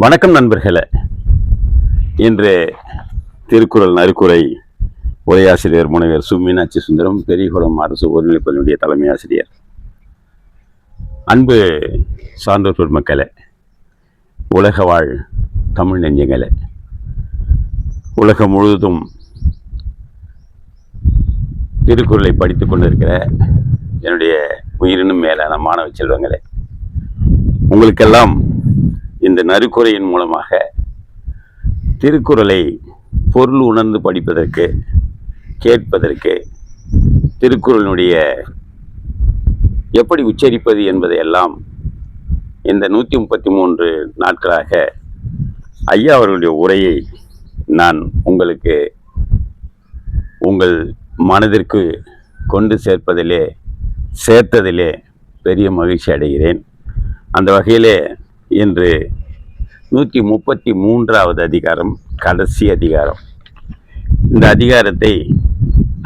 வணக்கம் நண்பர்களே. இன்று திருக்குறள் நறுக்குறை உரையாசிரியர் முனைவர் சு. மீனாட்சி சுந்தரம் பெரியகுளம் அரசு ஒருநிலைப்பள்ளியுடைய தலைமை ஆசிரியர். அன்பு சான்றோர் பெருமக்களே உலக வாழ் தமிழ் நெஞ்சங்களே உலகம் முழுவதும் திருக்குறளை படித்துக் கொண்டிருக்கிற என்னுடைய உயிரினும் மேலான மாணவ செல்வங்களே உங்களுக்கெல்லாம் இந்த நறுக்குறையின் மூலமாக திருக்குறளை பொருள் உணர்ந்து படிப்பதற்கு கேட்பதற்கு திருக்குறளினுடைய எப்படி உச்சரிப்பது என்பதையெல்லாம் இந்த நூற்றி முப்பத்தி மூன்று நாட்களாக ஐயா அவர்களுடைய உரையை நான் உங்களுக்கு உங்கள் மனதிற்கு கொண்டு சேர்ப்பதிலே சேர்த்ததிலே பெரிய மகிழ்ச்சி அடைகிறேன். அந்த வகையிலே இன்று நூற்றி முப்பத்தி மூன்றாவது அதிகாரம் கடைசி அதிகாரம். இந்த அதிகாரத்தை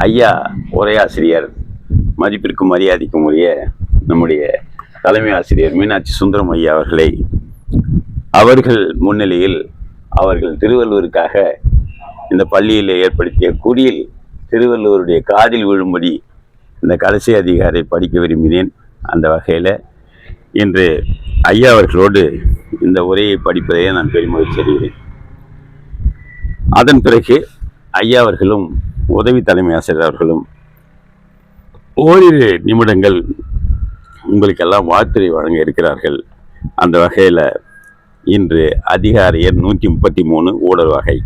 ஐயா உரையாசிரியர் மதிப்பிற்கும் மரியாதைக்கும் உரிய நம்முடைய தலைமை ஆசிரியர் மீனாட்சி சுந்தரம் ஐயா அவர்களை அவர்கள் முன்னிலையில் அவர்கள் திருவள்ளுவருக்காக இந்த பள்ளியில் ஏற்படுத்திய குடியில் திருவள்ளுவருடைய காதில் விழும்படி இந்த கடைசி அதிகாரை படிக்க விரும்பினேன். அந்த வகையில் இன்று ஐயா அவர்களோடு இந்த உரையை படிப்பதையே நான் பெருமகிழ்ச்சி செய்கிறேன் அதன் பிறகு ஐயா அவர்களும் உதவி தலைமை ஆசிரியர் அவர்களும் ஓரிரு நிமிடங்கள் உங்களுக்கெல்லாம் வாழ்த்துறை வழங்க இருக்கிறார்கள். அந்த வகையில் இன்று அதிகாரியர் நூற்றி முப்பத்தி மூணு ஊடல் வகை.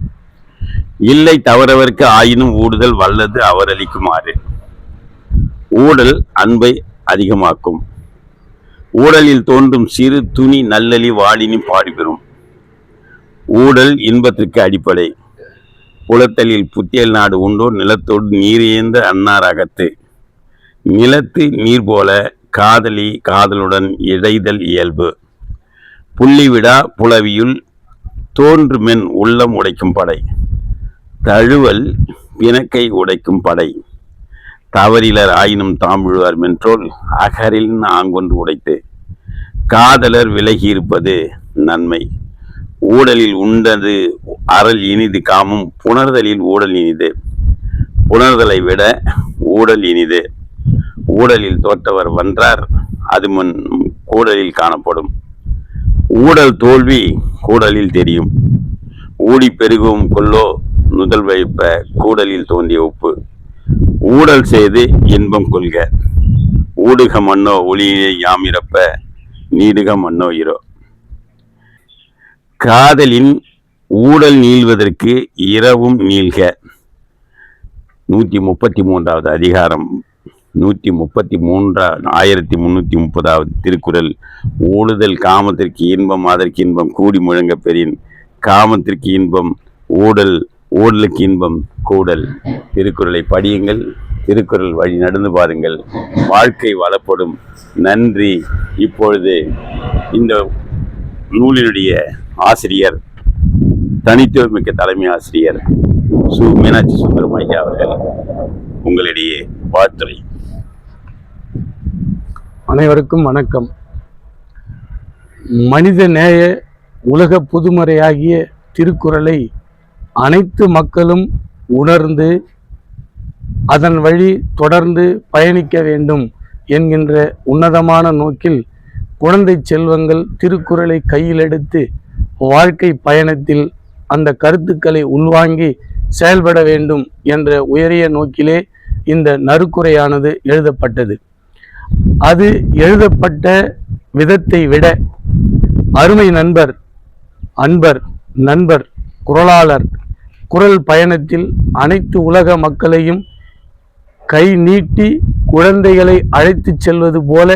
இல்லை தவறவர்க்கு ஆயினும் ஊடுதல் வல்லது அவரளிக்குமாறு. ஊடல் அன்பை அதிகமாக்கும். ஊடலில் தோன்றும் சிறு துணி நல்லலி வாளினி பாடிபெறும். ஊடல் இன்பத்திற்கு அடிப்படை. புலத்தலில் புத்தியல் நாடு உண்டோர் நிலத்தோடு நீரியந்த அன்னார் அகத்து நிலத்து நீர் போல காதலி காதலுடன் இடைதல் இயல்பு. புள்ளிவிடா புலவியுள் தோன்றுமென் உள்ளம் உடைக்கும் படை. தழுவல் பிணக்கை உடைக்கும் படை. தவறிலர் ஆயினும் தாம் விழுவார் மென்றோல் அகரில் ஆங்கொன்று உடைத்து. காதலர் விலகியிருப்பது நன்மை. ஊடலில் உண்டது அறல் இனிது காமும் புணர்தலில் ஊடல் இனிது. புணர்தலை விட ஊடல் இனிது. ஊடலில் தோற்றவர் வென்றார் அது முன் கூடலில் காணப்படும். ஊடல் தோல்வி கூடலில் தெரியும். ஊடி பெருகும் கொல்லோ முதல் வைப்ப கூடலில் தோன்றிய உப்பு. ஊடல் செய்து இன்பம் கொள்க. ஊடுக மண்ணோ ஒளியை யாமிரப்ப நீடுக மன்னோயிரோ. காதலின் ஊடல் நீள்வதற்கு இரவும் நீள்க. நூற்றி முப்பத்தி மூன்றாவது அதிகாரம். நூற்றி முப்பத்தி மூன்றா ஆயிரத்தி முந்நூற்றி முப்பதாவது திருக்குறள். ஊடுதல் காமத்திற்கு இன்பம் அதற்கு இன்பம் கூடி முழங்க பெறின். காமத்திற்கு இன்பம் ஊடல் ஓடலுக்கு இன்பம் கூடல். திருக்குறளை படியுங்கள். திருக்குறள் வழி நடந்து பாருங்கள். வாழ்க்கை வளப்படும். நன்றி. இப்பொழுது இந்த நூலினுடைய ஆசிரியர் தனித்துவமிக்க தலைமை ஆசிரியர் சு. மீனாட்சி சுந்தரம் ஐயா அவர்கள் உங்களிடையே வாழ்த்துறை. அனைவருக்கும் வணக்கம். மனித நேய உலக புதுமறையாகிய திருக்குறளை அனைத்து மக்களும் உணர்ந்து அதன் வழி தொடர்ந்து பயணிக்க வேண்டும் என்கின்ற உன்னதமான நோக்கில் குழந்தை செல்வங்கள் திருக்குறளை கையில் எடுத்து வாழ்க்கை பயணத்தில் அந்த கருத்துக்களை உள்வாங்கி செயல்பட வேண்டும் என்ற உயரிய நோக்கிலே இந்த நறுக்குறையானது எழுதப்பட்டது. அது எழுதப்பட்ட விதத்தை விட அருமை நண்பர் அன்பர் நண்பர் குரலாளர் குரல் பயணத்தில் அனைத்து உலக மக்களையும் கை நீட்டி குழந்தைகளை அழைத்துச் செல்வது போல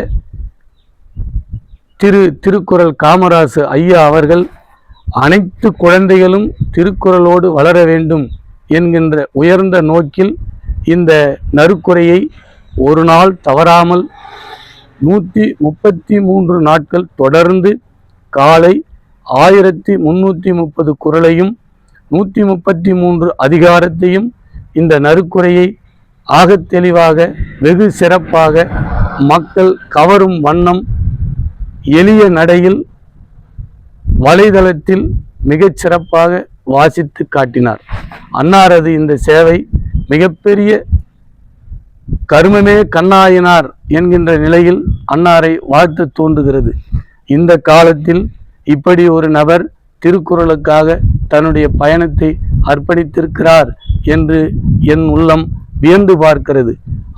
திரு திருக்குறள் காமராசு ஐயா அவர்கள் அனைத்து குழந்தைகளும் திருக்குறளோடு வளர வேண்டும் என்கின்ற உயர்ந்த நோக்கில் இந்த நறுக்குறையை ஒரு நாள் தவறாமல் நூற்றி முப்பத்தி மூன்று நாட்கள் தொடர்ந்து காலை ஆயிரத்தி முன்னூற்றி முப்பது குறளையும் நூற்றி முப்பத்தி மூன்று அதிகாரத்தையும் இந்த நறுக்குறையை ஆக தெளிவாக வெகு சிறப்பாக மக்கள் கவரும் வண்ணம் எளிய நடையில் வலைதளத்தில் மிகச் சிறப்பாக வாசித்து காட்டினார். அன்னாரது இந்த சேவை மிகப்பெரிய கருமமே கண்ணாயினார் என்கின்ற நிலையில் அன்னாரை வாழ்த்து தோன்றுகிறது. இந்த காலத்தில் இப்படி ஒரு நபர் திருக்குறளுக்காக தன்னுடைய பயணத்தை அர்ப்பணித்திருக்கிறார் என்று என் உள்ளம் வியந்து பார்க்கிறது.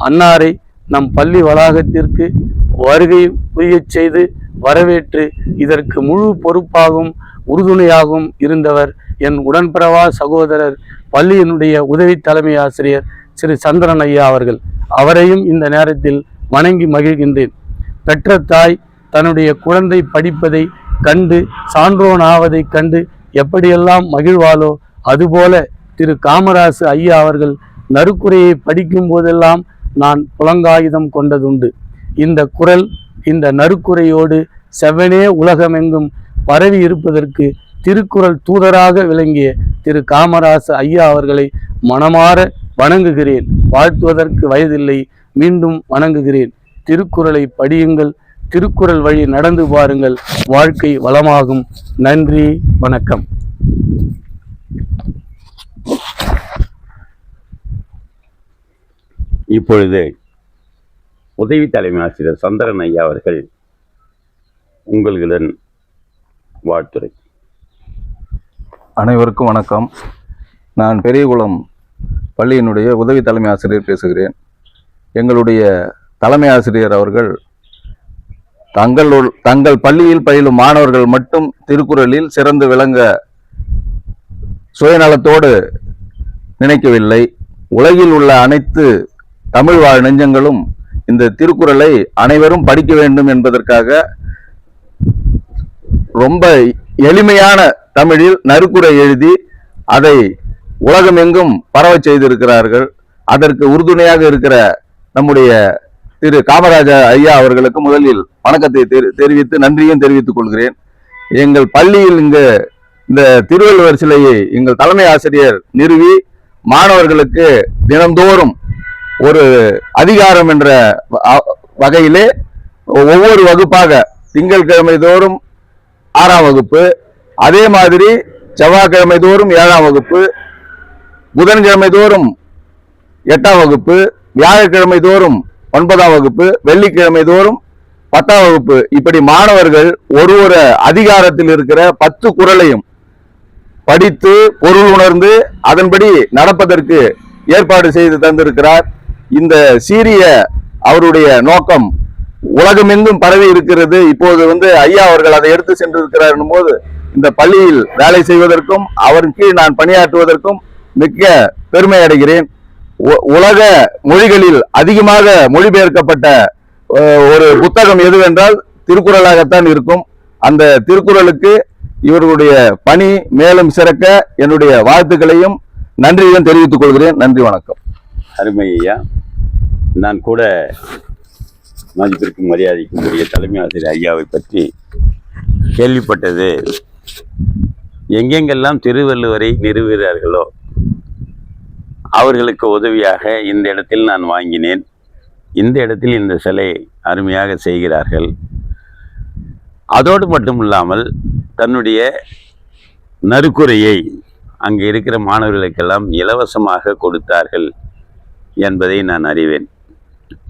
அன்னாரை நம் பள்ளி வளாகத்திற்கு வருகை புரியச் செய்து வரவேற்று இதற்கு முழு பொறுப்பாகவும் உறுதுணையாகவும் இருந்தவர் என் உடன்பிறவா சகோதரர் பள்ளியினுடைய உதவி தலைமை ஆசிரியர் சிறு சந்திரன் ஐயா அவர்கள். அவரையும் இந்த நேரத்தில் வணங்கி மகிழ்கின்றேன். பெற்ற தாய் தன்னுடைய குழந்தை படிப்பதை கண்டு சான்றோன் ஆவதைக் கண்டு எப்படியெல்லாம் மகிழ்வாளோ அதுபோல திரு காமராசு ஐயா அவர்கள் நறுக்குறையை படிக்கும் போதெல்லாம் நான் புலங்காயுதம் கொண்டதுண்டு. இந்த குரல் இந்த நறுக்குறையோடு செவ்வனே உலகமெங்கும் பரவி இருப்பதற்கு திருக்குறள் தூதராக விளங்கிய திரு காமராசு ஐயா அவர்களை மனமாற வணங்குகிறேன். வாழ்த்துவதற்கு வயதில்லை மீண்டும் வணங்குகிறேன். திருக்குறளை படியுங்கள் திருக்குறள் வழி நடந்து பாருங்கள். வாழ்க்கை வளமாகும். நன்றி வணக்கம். இப்பொழுது உதவி தலைமை ஆசிரியர் சந்திரன் ஐயா அவர்கள் உங்களுடன் வாழ்த்துரை. அனைவருக்கும் வணக்கம். நான் பெரியகுளம் பள்ளியினுடைய உதவி தலைமை ஆசிரியர் பேசுகிறேன். எங்களுடைய தலைமை ஆசிரியர் அவர்கள் தங்களுள் தங்கள் பள்ளியில் பயிலும் மாணவர்கள் மட்டும் திருக்குறளில் சிறந்து விளங்க சுயநலத்தோடு நினைக்கவில்லை. உலகில் உள்ள அனைத்து தமிழ் வாழ் நெஞ்சங்களும் இந்த திருக்குறளை அனைவரும் படிக்க வேண்டும் என்பதற்காக ரொம்ப எளிமையான தமிழில் நறுக்குறை எழுதி அதை உலகமெங்கும் பரவ செய்திருக்கிறார்கள். அதற்கு உறுதுணையாக இருக்கிற நம்முடைய திரு காமராஜ ஐயா அவர்களுக்கு முதலில் வணக்கத்தை தெரி- தெரிவித்து நன்றியும் தெரிவித்துக் கொள்கிறேன். எங்கள் பள்ளியில் இங்கு இந்த திருவள்ளுவர் சிலையை எங்கள் தலைமை ஆசிரியர் நிறுவி மாணவர்களுக்கு தினந்தோறும் ஒரு அதிகாரம் என்ற வகையிலே ஒவ்வொரு வகுப்பாக திங்கட்கிழமை தோறும் ஆறாம் வகுப்பு அதே மாதிரி செவ்வாய்க்கிழமை தோறும் ஏழாம் வகுப்பு புதன்கிழமை தோறும் எட்டாம் வகுப்பு வியாழக்கிழமை தோறும் ஒன்பதாம் வகுப்பு வெள்ளிக்கிழமை தோறும் பத்தாம் வகுப்பு. இப்படி மாணவர்கள் ஒரு ஒரு அதிகாரத்தில் இருக்கிற பத்து குறளையும் படித்து பொருள் உணர்ந்து அதன்படி நடப்பதற்கு ஏற்பாடு செய்து தந்திருக்கிறார். இந்த சீரிய அவருடைய நோக்கம் உலகமெங்கும் பரவி இருக்கிறது. இப்போது வந்து ஐயா அவர்கள் அதை எடுத்து சென்றிருக்கிறார் போது இந்த பள்ளியில் வேலை செய்வதற்கும் அவரின் கீழ் நான் பணியாற்றுவதற்கும் மிக்க பெருமை அடைகிறேன். உ- உலக மொழிகளில் அதிகமாக மொழிபெயர்க்கப்பட்ட ஒரு புத்தகம் எதுவென்றால் திருக்குறளாகத்தான் இருக்கும். அந்த திருக்குறளுக்கு இவர்களுடைய பணி மேலும் சிறக்க என்னுடைய வாழ்த்துக்களையும் நன்றியும் தெரிவித்துக் கொள்கிறேன். நன்றி வணக்கம். அருமை ஐயா. நான் கூட மதிப்பிற்கும் மரியாதைக்கும் உரிய தலைமை ஆசிரியர் ஐயாவை பற்றி கேள்விப்பட்டது. எங்கெங்கெல்லாம் திருவள்ளுவரை நிறுவுகிறார்களோ அவர்களுக்கு உதவியாக இந்த இடத்தில் நான் வாங்கினேன். இந்த இடத்தில் இந்த சிலை அருமையாக செய்கிறார்கள். அதோடு மட்டும் இல்லாமல் தன்னுடைய நறுக்குறையை அங்கே இருக்கிற மாணவர்களுக்கெல்லாம் இலவசமாக கொடுத்தார்கள் என்பதை நான் அறிவேன்.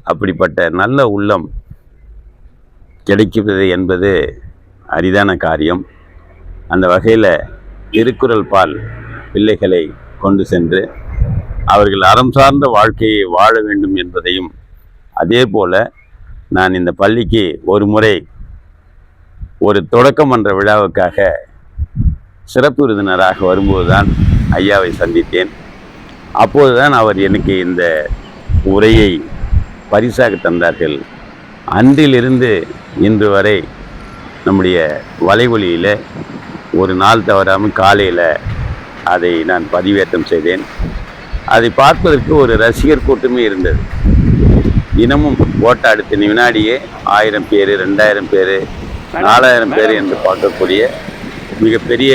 அப்படிப்பட்ட நல்ல உள்ளம் கிடைக்கிறது என்பது அரிதான காரியம். அந்த வகையில் திருக்குறள் பால் பிள்ளைகளை கொண்டு சென்று அவர்கள் அறம் சார்ந்த வாழ்க்கையை வாழ வேண்டும் என்பதையும் அதே போல் நான் இந்த பள்ளிக்கு ஒரு முறை ஒரு தொடக்கம் என்ற விழாவுக்காக சிறப்பு விருந்தினராக வரும்போதுதான் ஐயாவை சந்தித்தேன். அப்போதுதான் அவர் எனக்கு இந்த உரையை பரிசாக தந்தார்கள். அன்றிலிருந்து இன்று வரை நம்முடைய வலைவொலியில் ஒரு நாள் தவறாமல் காலையில் அதை நான் பதிவேற்றம் செய்தேன். அதை பார்ப்பதற்கு ஒரு ரசிகர் கூட்டமே இருந்தது. தினமும் ஓட்ட அடுத்த வினாடியே ஆயிரம் பேர் ரெண்டாயிரம் பேர் நாலாயிரம் பேர் என்று பார்க்கக்கூடிய மிகப்பெரிய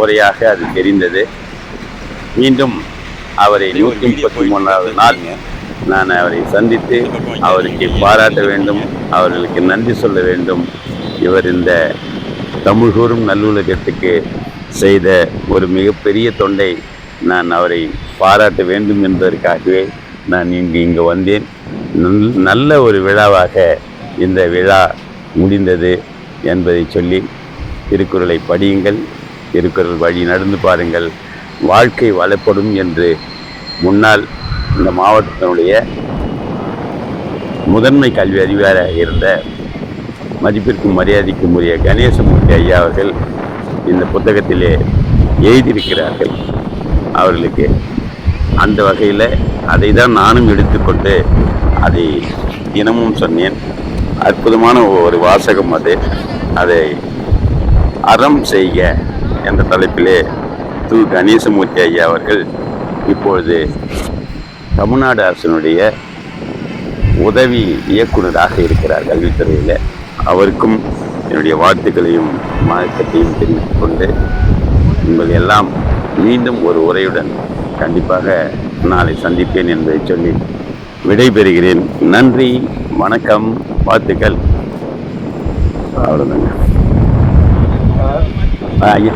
உரையாக அது தெரிந்தது. மீண்டும் அவரை நூற்றி முப்பத்தி மூணாவது நாள் நான் அவரை சந்தித்து அவருக்கு பாராட்ட வேண்டும் அவர்களுக்கு நன்றி சொல்ல வேண்டும். இவர் இந்த தமிழ்கூறும் நல்லுலகத்துக்கு செய்த ஒரு மிகப்பெரிய தொண்டை. நான் அவரை பாராட்ட வேண்டும் என்பதற்காகவே நான் இங்கு இங்கு வந்தேன். நல்- நல்ல ஒரு விழாவாக இந்த விழா முடிந்தது என்பதை சொல்லி திருக்குறளை படியுங்கள். திருக்குறள் வழி நடந்து பாருங்கள். வாழ்க்கை வளப்படும் என்று முன்னால் இந்த மாவட்டத்தினுடைய முதன்மை கல்வி அதிகாரியாக இருந்த மதிப்பிற்கும் மரியாதைக்கும் உரிய கணேசமூர்த்தி ஐயா அவர்கள் இந்த புத்தகத்திலே எழுதியிருக்கிறார்கள். அவர்களுக்கு அந்த வகையில் அதை தான் நானும் எடுத்துக்கொண்டு அதை தினமும் சொன்னேன். அற்புதமான ஒரு வாசகம் அது. அதை அறம் செய்க என்ற தலைப்பிலே து கணேசமூர்த்தி ஐயா அவர்கள் இப்பொழுது தமிழ்நாடு அரசினுடைய உதவி இயக்குனராக இருக்கிறார் கல்வித்துறையில். அவருக்கும் என்னுடைய வாழ்த்துக்களையும் வணக்கத்தையும் தெரிவித்துக் கொண்டு உங்கள் எல்லாம் மீண்டும் ஒரு உரையுடன் கண்டிப்பாக நாளை சந்திப்பேன் என்பதை சொல்லி விடைபெறுகிறேன். நன்றி வணக்கம் வாழ்த்துக்கள். அவ்வளோதாங்க ஐயா.